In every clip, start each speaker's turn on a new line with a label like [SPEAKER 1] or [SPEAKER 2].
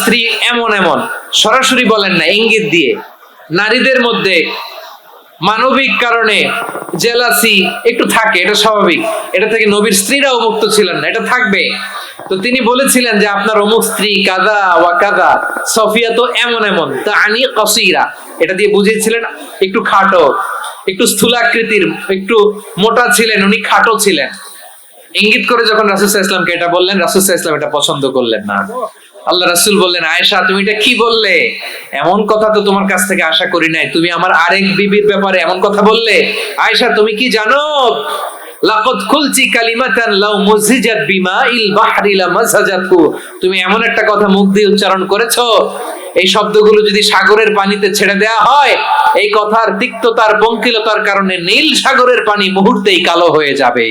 [SPEAKER 1] স্ত্রী এমন এমন, সরাসরি বলেন না, ইঙ্গিত দিয়ে। নারীদের মধ্যে মানবিক কারণে জেলাসি একটু থাকে, এটা স্বাভাবিক। এটা থেকে নবীর স্ত্রীরাও মুক্ত ছিলেন না, এটা থাকবে। তো তিনি বলেছিলেন যে, আপনার অমুক স্ত্রী কাদা ওয়া কাদা, সফিয়া তো এমন এমন তা আনি কসিরা। এটা দিয়ে বুঝিয়েছিলেন, একটু খাটো, একটু স্থূলাকৃতির, একটু মোটা ছিলেন, উনি খাটো ছিলেন। ইঙ্গিত করে যখন রাসুসাহ ইসলামকে এটা বললেন রাসুসাহ ইসলাম এটা পছন্দ করলেন না। আল্লাহ রাসুল বললেন, আয়েশা, তুমি এটা কি বললে? এমন কথা তো তোমার কাছ থেকে আশা করি নাই। তুমি আমার আরেক বিবির ব্যাপারে এমন কথা বললে? আয়েশা, তুমি কি জানো? লাকদ কুলচি কালিমাতান লাউ মুজিজাত বিমা ইল বাহরি লা তুমি এমন একটা কথা মুখ দিয়ে উচ্চারণ করেছ। এই শব্দগুলো যদি সাগরের পানিতে ছেড়ে দেয়া হয়, এই কথার তিক্ততার বঙ্কিলতার কারণে নীল সাগরের পানি মুহূর্তেই কালো হয়ে যাবে।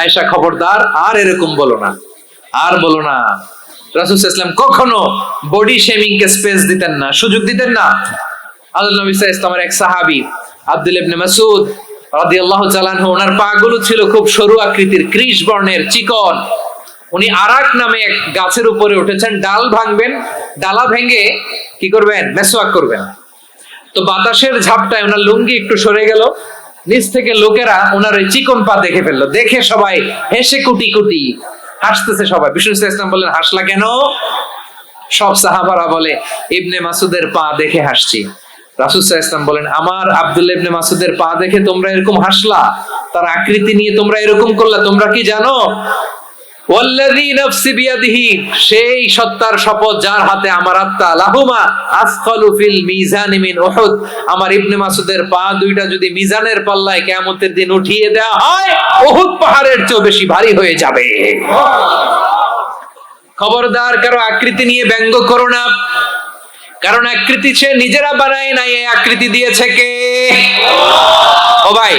[SPEAKER 1] আয়েশা, খবরদার, আর এরকম বলো না। আর বলো না। রাসুল ইসলাম কখনো বডি শেমিং কে স্পেস দিতেন না, সুযোগ দিতেন না। আল্লাহ নবী এক আব্দুল ইবনে রাদিয়াল্লাহু ওনার পাগুলো ছিল খুব সরু আকৃতির, কৃষ বর্ণের চিকন। উনি আরাক নামে এক গাছের উপরে উঠেছেন, ডাল ভাঙবেন, ডালা ভেঙে কি করবেন? মেসওয়াক করবেন। তো বাতাসের ঝাপটায় ওনার লুঙ্গি একটু সরে গেল, নিচ থেকে লোকেরা ওনার ওই চিকন পা দেখে ফেলল। দেখে সবাই হেসে কুটি কুটি। হাসতেছে সবাই। বিষ্ণু ইসলাম বললেন, হাসলা কেন? সব সাহাবারা বলে, ইবনে মাসুদের পা দেখে হাসছি। রাসুল ইসলাম বলেন, আমার আব্দুল ইবনে মাসুদের পা দেখে তোমরা এরকম হাসলা? তার আকৃতি নিয়ে তোমরা এরকম করলা, তোমরা কি জানো? ওয়াল্লাযী নাফসি বিয়াদিহি সেই সত্তার শপথ যার হাতে আমার আত্মা লাহুমা আসকালু ফিল মিজান মিন উহুদ। আমার ইবনে মাসুদের পা দুইটা যদি মিজানের পাল্লায় কিয়ামতের দিন উঠিয়ে দেওয়া হয় উহুদ পাহাড়ের চেয়ে বেশি ভারী হয়ে যাবে। খবরদার কারও আকৃতি নিয়ে ব্যঙ্গ করো না। কারণ আকৃতি সে নিজেরা বানায় নাই, এই আকৃতি দিয়েছে কে? ও ভাই,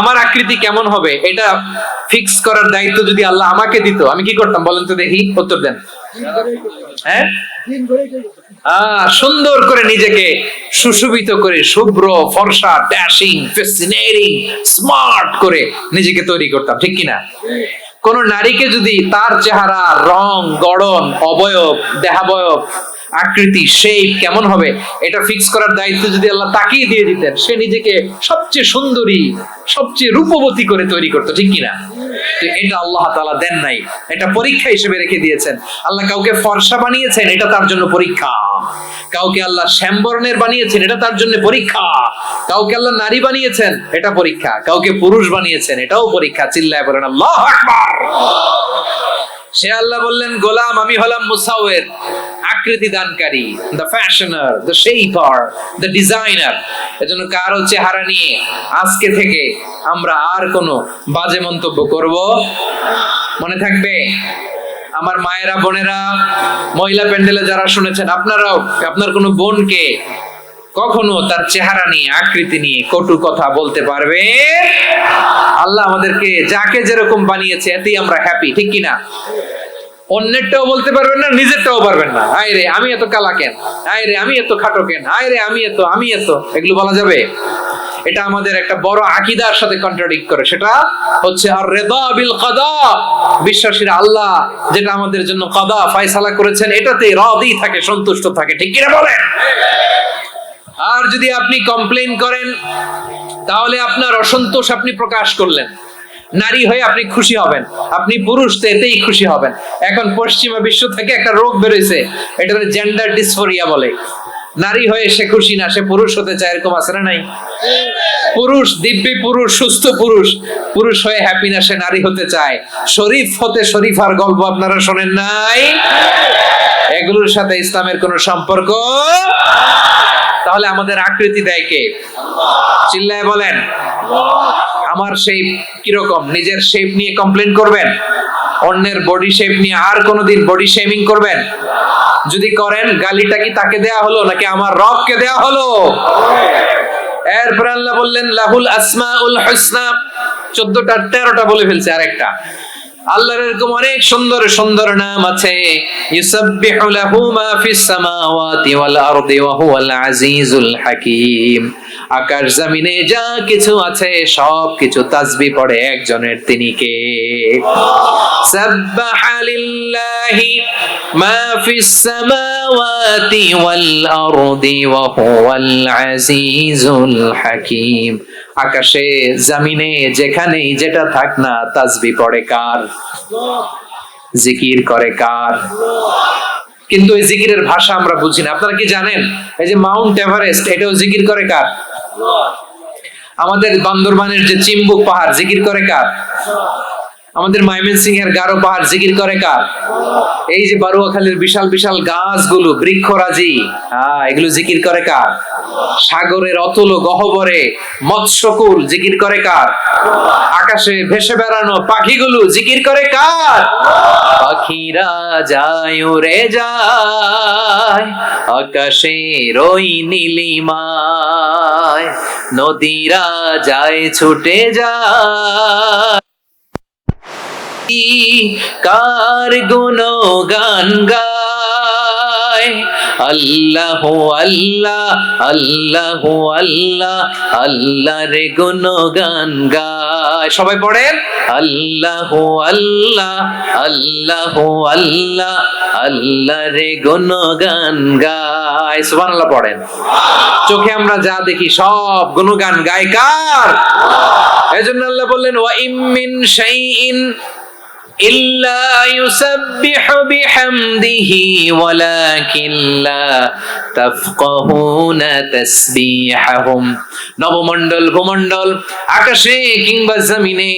[SPEAKER 1] আমার আকৃতি কেমন হবে? এটা ফিক্স করার দায়িত্ব যদি আল্লাহ আমাকে দিত, আমি কি করতাম বলেন তো দেখি, উত্তর দেন। হ্যাঁ? সুন্দর করে নিজেকে সুশোভিত করে, শুভ্র, ফর্সা ড্যাশিং ফেসিনেটিং স্মার্ট করে নিজেকে তৈরি করতাম, ঠিক কিনা? কোন নারীকে যদি তার চেহারা, রং, গড়ন, অবয়ব, দেহাবয়ব আকৃতি শেপ কেমন হবে, এটা ফিক্স করার দায়িত্ব যদি আল্লাহ তাকেই দিয়ে দিতেন, সে নিজেকে সবচেয়ে সুন্দরী, সবচেয়ে রূপবতী করে তৈরি করতো, ঠিক কিনা? এটা আল্লাহ তাআলা দেন নাই, এটা পরীক্ষা হিসেবে রেখে দিয়েছেন। আল্লাহ কাউকে ফর্সা বানিয়েছেন, এটা তার জন্য পরীক্ষা। কাউকে আল্লাহ শ্যামবর্ণের বানিয়েছেন, এটা তার জন্য পরীক্ষা। কাউকে আল্লাহ নারী বানিয়েছেন, এটা পরীক্ষা। কাউকে পুরুষ বানিয়েছেন, এটাও পরীক্ষা। চিল্লায় বলেন, আল্লাহ সে আল্লাহ বললেন, গোলাম, আমি হলাম মুসাওয়ের। আকৃতি দানকারী the fashioner the shaper the designer এজন্য কারও চেহারা নিয়ে আজকে থেকে আমরা আর কোনো বাজে মন্তব্য করব। মনে থাকবে আমার মায়েরা, বোনেরা, মহিলা প্যান্ডেলে যারা শুনেছেন, আপনারাও আপনার কোনো বোনকে কখনো তার চেহারা নিয়ে, আকৃতি নিয়ে কটু কথা বলতে পারবে? আল্লাহ আমাদেরকে যাকে যেরকম বানিয়েছে, এতেই আমরা হ্যাপি ঠিক কিনা? অন্যেরটাও বলতে পারবেন না, নিজেরটাও পারবেন না। আয় রে, আমি এত কালা কেন? আয় রে, আমি এত খাটো কেন? আয় রে, আমি এত আমি এত। এগুলো বলা যাবে? এটা আমাদের একটা বড় আকিদার সাথে কন্ট্রাডিক্ট করে। সেটা হচ্ছে আর রেদা বিল কাদা বিশ্বাসীরা আল্লাহ যেটা আমাদের জন্য কাদা, ফায়সালা করেছেন এটাতে রাদি থাকে, সন্তুষ্ট থাকে। ঠিক কিনা বলেন? আর যদি আপনি কমপ্লেন করেন, তাহলে আপনার অসন্তোষ আপনি প্রকাশ করলেন। নারী হয়ে আপনি খুশি হবেন। আপনি পুরুষ তো এতেই খুশি হবেন। এখন পশ্চিমা বিশ্ব থেকে একটা রোগ বেরোয়েছে এটা জেন্ডার ডিসফোরিয়া বলে। নারী হয়ে সে খুশি না, সে পুরুষ হতে চায়, এরকম আছে না নাই? পুরুষ দিব্যি পুরুষ, সুস্থ পুরুষ। পুরুষ হয়ে হ্যাপি না, সে নারী হতে চায়। শরীফ হতে শরীফার গল্প আপনারা শোনেন নাই? এগুলোর সাথে ইসলামের কোনো সম্পর্ক? তাহলে আমাদের আকৃতি দেয় কে? চিল্লায় বলেন। আমার শেপ কীরকম? নিজের শেপ নিয়ে কমপ্লেন করবেন? অন্যের বডি শেপ নিয়ে আর কোনোদিন বডি শেমিং করবেন? যদি করেন, গালিটা কি তাকে দেয়া হলো নাকি আমার রবকে দেয়া হলো? এরপর আল্লাহ বললেন, লাহুল আসমাউল হুসনা। চোদ্দটা, তেরোটা বলে ফেলছে আরেকটা। আল্লাহর এরকম অনেক সুন্দর সুন্দর নাম আছে। ইউসাব্বিহু লাহু মা ফিস সামাওয়াতি ওয়াল আরদি ওয়া হুয়াল আজিজুল হাকীম। আকাশ জমিনে যা কিছু আছে, সব কিছু তাসবি পড়ে একজনের তিনি কে? সাব্বাহা মা ফিস সামাওয়াতি ওয়াল আরদি ওয়া হুয়াল আজিজুল হাকিম। আকাশে, জমিনে, যেখানেই যেটা থাক না তাসবি পড়ে কার? জিকির করে কার? কিন্তু এই জিকিরের ভাষা আমরা বুঝি না। আপনারা কি জানেন? এই যে মাউন্ট এভারেস্ট, এটাও জিকির করে কার? আমাদের বান্দরবানের যে চিম্বুক পাহাড়, জিকির করে কার? আমাদের ময়মনসিং এর গারো পাহাড়, জিকির করে কার? এই যে বারুয়াখালীর বিশাল বিশাল গাছগুলো, বৃক্ষরাজি হ্যাঁ এগুলো জিকির করে কার? সাগরের অতুল গহবরে মৎস্যকুল জিকির করে কার? আকাশে ভেসে বেড়ানো পাখিগুলো জিকির করে কার? পাখিরা যায়, উড়ে যায় আকাশে রই নীলিমায় নদীরা যায় ছুটে যায়। কার গুণগান গায়? আল্লাহ আল্লাহ আল্লাহ আল্লাহ আল্লাহ রে গুণগান গায়। সবাই পড়েন? আল্লাহ আল্লাহ আল্লাহ আল্লাহ আল্লাহ রে গুণগান গায়। সুবহানাল্লাহ পড়েন। চোখে আমরা যা দেখি সব গুণগান গায় কার এজন্য আল্লাহ বললেন, ওয়া ইমিন শাইইন ইল্লা ইউসাব্বিহু বিহামদিহি ওয়ালাকিন লা তাফকাহুনা তাসবিহাহুম। নবমণ্ডল, ভূমণ্ডল, আকাশে কিংবা জমিনে,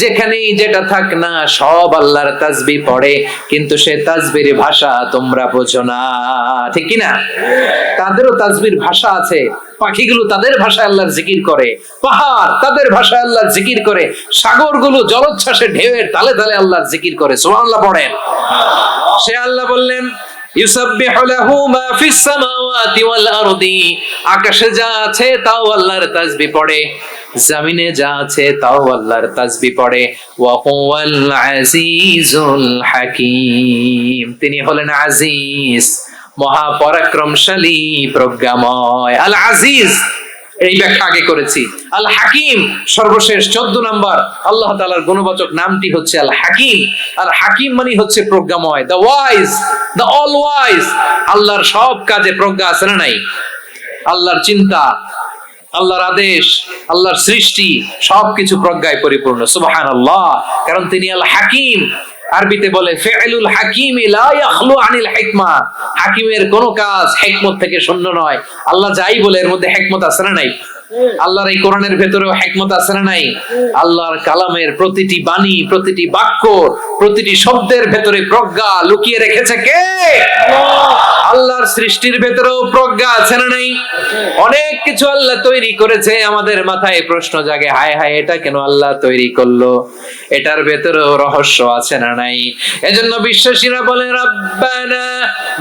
[SPEAKER 1] যেখানেই যেটা থাক না, সব আল্লাহর তাসবিহ পড়ে, কিন্তু সে তাসবির ভাষা তোমরা বোঝো না। ঠিক কি না তাদেরও তাসবির ভাষা আছে। পাখিগুলো তাদের ভাষায় আল্লাহর জিকির করে, পাহাড় তাদের ভাষায় আল্লাহর জিকির করে, সাগরগুলো জলোচ্ছ্বাসে ঢেউয়ের তালে তালে আল্লাহর জিকির করে, সুবহানাল্লাহ পড়েন। সে আল্লাহ বললেন ওয়াল আকাশে যা আছে তাও আল্লাহর তাসবিহ পড়ে, জমিনে যা আছে তাও আল্লাহর তাসবিহ পড়ে। ওয়া হুয়াল আজিজুল হাকীম। তিনি হলেন আজিজ। মহাপরাক্রমশালী প্রজ্ঞাময়। আল আজিজ, এই ব্যাখ্যা আগে করেছি। আল হাকিম, সর্বশেষ চোদ্দ নাম্বার, আল্লাহ তালার গুণবাচক নামটি হচ্ছে আল হাকিম। আল হাকিম মানে হচ্ছে প্রজ্ঞাময়। The wise the all wise আল্লাহর সব কাজে প্রজ্ঞা আছে না নাই? আল্লাহর চিন্তা, আল্লাহর আদেশ, আল্লাহর সৃষ্টি, সবকিছু প্রজ্ঞায় পরিপূর্ণ। সুবহান আল্লাহ কারণ তিনি আল হাকিম। আরবিতে বলে, ফেলুল হাকিম আনিল হেকমা। হাকিমের কোন কাজ হেকমত থেকে শূন্য নয়। আল্লাহ যাই বলে, এর মধ্যে হিকমত আছে না নাই? আল্লাহর এই কোরআনের ভেতরেও হিকমত আছে না নাই? আল্লাহর কালামের প্রতিটি বাণী, প্রতিটি বাক্য, প্রতিটি শব্দের ভেতরে প্রজ্ঞা লুকিয়ে রেখেছে কে? আল্লাহর সৃষ্টির ভেতরেও প্রজ্ঞা আছে না নাই? অনেক কিছু আল্লাহ তৈরি করেছে, আমাদের মাথায় প্রশ্ন জাগে, হায় হায়, এটা কেন আল্লাহ তৈরি করল? এটার ভেতরেও রহস্য আছে না নাই? এজন্য বিশ্বাসীরা বলে, রব্বানা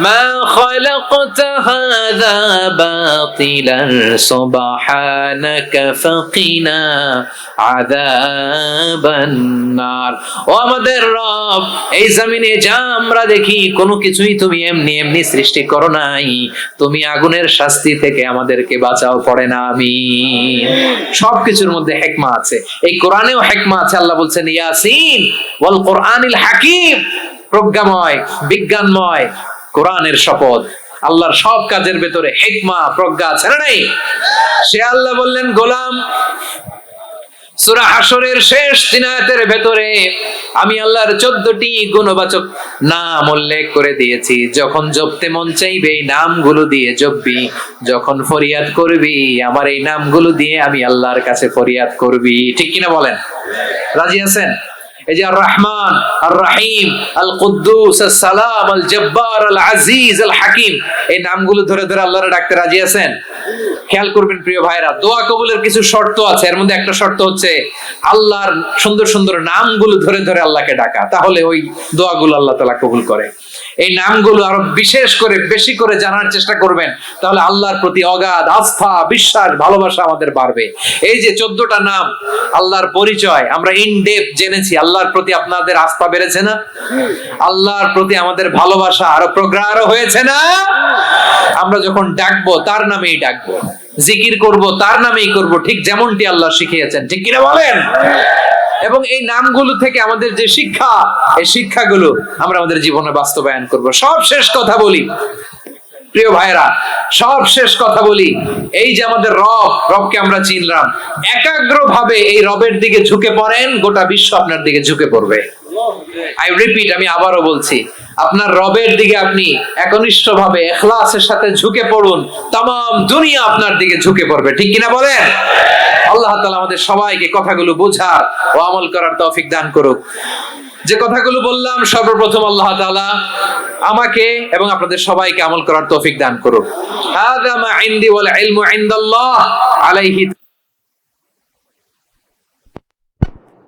[SPEAKER 1] মা খালাকতা হাযা বাতিলান, সুবহানাকা ফাকিনা আযাবান নার ও আমাদের রব, এই জমিনে যা আমরা দেখি, কোনো কিছুই তুমি এমনি এমনি সৃষ্টি করো নাই। তুমি আগুনের শাস্তি থেকে আমাদেরকে বাঁচাও, পড়ে না আমি সবকিছুর মধ্যে হেকমা আছে। এই কোরআনেও হেকমা আছে, আল্লাহ বলছেন, ইয়াসিন ওয়াল কোরআনিল হাকিম প্রজ্ঞাময়, বিজ্ঞানময়, কোরআনের শপথ। আল্লাহর সব কাজের ভেতরে হেকমা, প্রজ্ঞা আছে না নাই? সে আল্লাহ বললেন, গোলাম সূরা হাসরের শেষ দিনায়াতের ভেতরে আমি আল্লাহর চোদ্দটি গুণবাচক নাম উল্লেখ করে দিয়েছি। যখন জপতে মন চাইবে এই নামগুলো দিয়ে জপবি। যখন ফরিয়াদ করবি, আমার এই নামগুলো দিয়ে আমি আল্লাহর কাছে ফরিয়াদ করবি। ঠিক কিনা বলেন? রাজি আছেন? এই যে আর রহমান আর রাহিম আল কুদ্দুস আল সালাম আল জব্বার আল আজিজ আল হাকিম এই নামগুলো ধরে ধরে আল্লাহর ডাকতে রাজি আছেন? খেয়াল করবেন প্রিয় ভাইরা দোয়া কবুলের কিছু শর্ত আছে। এর মধ্যে একটা শর্ত হচ্ছে, আল্লাহর সুন্দর সুন্দর নামগুলো ধরে ধরে আল্লাহকে ডাকা। তাহলে ওই দোয়াগুলো আল্লাহ তালা কবুল করে। এই নামগুলো আরও বিশেষ করে, বেশি করে জানার চেষ্টা করবেন। তাহলে আল্লাহর প্রতি অগাধ আস্থা, বিশ্বাস, ভালোবাসা আমাদের বাড়বে। এই যে চোদ্দটা নাম, আল্লাহর পরিচয়, আমরা ইন ডেপ জেনেছি, আল্লাহর প্রতি আপনাদের আস্থা বেড়েছে না? আল্লাহর প্রতি আমাদের ভালোবাসা আরও প্রগাঢ় হয়েছে না? আমরা যখন ডাকবো, তার নামেই ডাকবো। জিকির করব, তার নামেই করব, ঠিক যেমনটি আল্লাহ শিখিয়েছেন। ঠিক কিনা বলেন? এবং এই নামগুলো থেকে আমাদের যে শিক্ষা, এই শিক্ষাগুলো আমরা আমাদের জীবনে বাস্তবায়ন করব। সব শেষ কথা বলি। প্রিয় ভাইরা সব শেষ কথা বলি। এই যে আমাদের রব, রবকে আমরা চিনলাম। একাগ্র ভাবে এই রবের দিকে ঝুঁকে পড়েন, গোটা বিশ্ব আপনার দিকে ঝুঁকে পড়বে। আই রিপিট আমি আবারও বলছি, আপনার রবের দিকে আপনি একনিষ্ঠ ভাবে এখলাসের সাথে ঝুঁকে পড়ুন। তাম দুনিয়া আপনার দিকে ঝুঁকে পড়বে। ঠিক কিনা বলেন? আল্লাহ তালা আমাদের সবাইকে কথাগুলো বোঝার ও আমল করার তৌফিক দান করুক। যে কথাগুলো বললাম, সর্বপ্রথম আল্লাহ তাআলা আমাকে এবং আপনাদের সবাইকে আমল করার তৌফিক দান করুক। মা আলাইহি